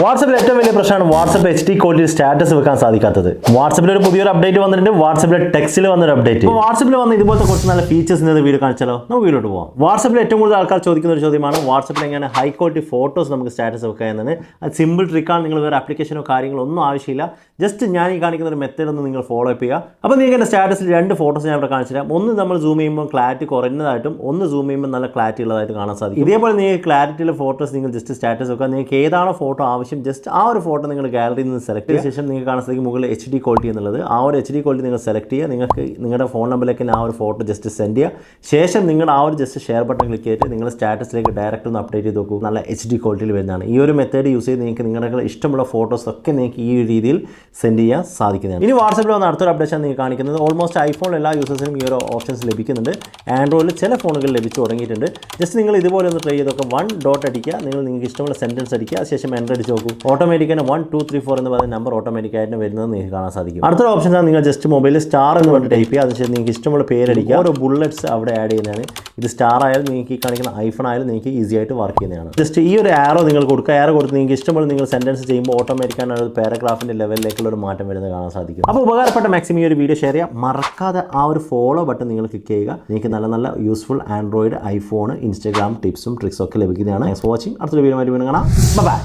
വാട്സപ്പിൽ ഏറ്റവും വലിയ പ്രശ്നമാണ് WhatsApp H D quality status വെക്കാൻ സാധിക്കാത്തത്. വാട്സപ്പിൽ ഒരു പുതിയൊരു അപ്ഡേറ്റ് വന്നിട്ടുണ്ട് വാട്സപ്പിലെ ടെക്സ്റ്റിൽ വന്നൊരു അപ്ഡേറ്റ് വാട്സപ്പിൽ വന്ന ഇതുപോലത്തെ കുറച്ച് നല്ല ഫീച്ചേഴ്സ് ഇന്നത്തെ വീഡിയോ കാണിച്ചാലോ? നമുക്ക് വീഡിയോട്ട് പോകാം വാട്സപ്പിൽ ഏറ്റവും കൂടുതൽ ആൾക്കാർ ചോദിക്കുന്ന ഒരു ചോദ്യമാണ് വാട്സപ്പിൽ എങ്ങനെ ഹൈ ക്വാളിറ്റി ഫോട്ടോസ് നമുക്ക് സ്റ്റാറ്റസ് വെക്കുക എന്നത്? അത് സിമ്പിൾ ട്രിക്കാണ് നിങ്ങൾ വേറെ ആപ്ലിക്കേഷനോ കാര്യങ്ങളോ ഒന്നും ആവശ്യമില്ല. ജസ്റ്റ് ഞാൻ ഈ കാണിക്കുന്ന ഒരു മെത്തേഡ് ഒന്ന് നിങ്ങൾ ഫോളോ അപ്പ് ചെയ്യുക. അപ്പോൾ നിങ്ങൾക്ക് എന്റെ സ്റ്റാറ്റസിൽ രണ്ട് ഫോട്ടോസ് ഞാൻ ഇവിടെ കാണിച്ചുതരാം ഒന്ന് നമ്മൾ സൂം ചെയ്യുമ്പോൾ ക്ലാരിറ്റി കുറഞ്ഞതായിട്ടും ഒന്ന് സൂം ചെയ്യുമ്പോൾ നല്ല ക്ലാരിറ്റി ഉള്ളതായിട്ട് കാണാൻ സാധിക്കും. ഇതേപോലെ നിങ്ങൾക്ക് ക്ലാരിറ്റിയിലെ ഫോട്ടോസ് നിങ്ങൾ ജസ്റ്റ് സ്റ്റാറ്റസ് വെക്കുക. നിങ്ങൾക്ക് ഏതാണോ ഫോട്ടോ ആവശ്യം ജസ്റ്റ് ആ ഒരു ഫോട്ടോ നിങ്ങൾ ഗാലറിയിൽ നിന്ന് സെലക്ട് ചെയ്ത ശേഷം നിങ്ങൾക്ക് കാണാൻ സാധിക്കും മുകളിൽ എച്ച് ഡി ക്വാളിറ്റി എന്നുള്ളത്. ആ ഒരു എച്ച് ഡി ക്വാളിറ്റി നിങ്ങൾ സെലക്ട് ചെയ്യുക. നിങ്ങൾക്ക് നിങ്ങളുടെ ഫോൺ നമ്പറിലേക്ക് തന്നെ ആ ഒരു ഫോട്ടോ ജസ്റ്റ് സെൻഡ് ചെയ്യുക. ശേഷം നിങ്ങൾ ആ ഒരു ജസ്റ്റ് ഷെയർ ബട്ടൺ ക്ലിക്ക് ചെയ്തിട്ട് നിങ്ങൾ സ്റ്റാറ്റസിലേക്ക് ഡയറക്റ്റ് ഒന്ന് അപ്ഡേറ്റ് ചെയ്ത് നോക്കൂ. നല്ല എച്ച് ഡി ക്വാളിറ്റിയിൽ വരുന്നതാണ്. ഈ ഒരു മെത്തേഡ് യൂസ് ചെയ്ത് നിങ്ങൾക്ക് നിങ്ങളുടെ ഇഷ്ടമുള്ള ഫോട്ടോസ് ഒക്കെ നിങ്ങൾക്ക് ഈ ഒരു രീതിയിൽ സെൻഡ് ചെയ്യാൻ സാധിക്കുന്നതാണ്. ഇനി വാട്സപ്പിൽ വന്ന അടുത്തൊരു അപ്ഡേഷൻ നിങ്ങൾക്ക് കാണിക്കുന്നത്. ഓൾമോസ്റ്റ് ഐഫോൺ എല്ലാ യൂസേഴ്സിനും ഈ ഒരു ഓപ്ഷൻസ് ലഭിക്കുന്നുണ്ട്. ആൻഡ്രോയിഡിൽ ചില ഫോണുകൾ ലഭിച്ചു തുടങ്ങിയിട്ടുണ്ട്. ജസ്റ്റ് നിങ്ങൾ ഇതുപോലെ ഒന്ന് ട്രൈ ചെയ്തൊക്കെ വൺ ഡോട്ട് അടിക്കുക. നിങ്ങൾ നിങ്ങൾക്ക് ഇഷ്ടമുള്ള സെന്റൻസ് അടിക്കുക. അതിനുശേഷം എന്റർ അടിച്ച് നോക്കൂ. ഓട്ടോമാറ്റിക്കാണ് വൺ ടു ത്രീ ഫോർ എന്ന് പറയുന്ന നമ്പർ ഓട്ടോമാറ്റിക്കായിട്ട് വരുന്നത് നിങ്ങൾക്ക് കാണാൻ സാധിക്കും. അടുത്തൊരു ഓപ്ഷൻ ആണ് നിങ്ങൾ ജസ്റ്റ് മൊബൈലിൽ സ്റ്റാർ എന്ന് പറഞ്ഞിട്ട് ടൈപ്പ് ചെയ്യുക. അതിനുശേഷം നിങ്ങൾക്ക് ഇഷ്ടമുള്ള പേരടിക്കുക ഓരോ ബുള്ളറ്റ്സ് അവിടെ ആഡ് ചെയ്യുന്നതാണ്. ഇത് സ്റ്റാർ ആയാലും നിങ്ങൾക്ക് ഈ കാണിക്കുന്ന ഐഫോൺ ആയാലും നിങ്ങൾക്ക് ഈസി ആയിട്ട് വർക്ക് ചെയ്യുന്നതാണ്. ജസ്റ്റ് ഈ ഒരു ആരോ നിങ്ങൾ കൊടുക്കുക. ആരോ കൊടുത്ത് നിങ്ങൾക്ക് ഇഷ്ടമുള്ള നിങ്ങൾ സെന്റൻസ് ചെയ്യുമ്പോൾ ഓട്ടോമാറ്റിക്കാണ് ഒരു പാരഗ്രാഫിന്റെ ലെവലിലേക്കുള്ള ഒരു മാറ്റം വരുന്നത് കാണാൻ സാധിക്കും. അപ്പോൾ ഉപകാരപ്പെട്ട മാക്സിമം ഈ ഒരു വീഡിയോ ഷെയർ ചെയ്യുക. മറക്കാതെ ആ ഒരു ഫോളോ ബട്ടൺ നിങ്ങൾ ക്ലിക്ക് ചെയ്യുക. നിങ്ങൾക്ക് നല്ല നല്ല യൂസ്ഫുൾ ആൻഡ്രോയിഡ് ഐഫോൺ ഇൻസ്റ്റാഗ്രാം ടിപ്സും ട്രിക്സും ഒക്കെ ലഭിക്കുന്നതാണ്. ഫോർ വാച്ചിങ് അടുത്തൊരു വീഡിയോ ആയിട്ട് വീണ്ടും കാണാം. ബൈ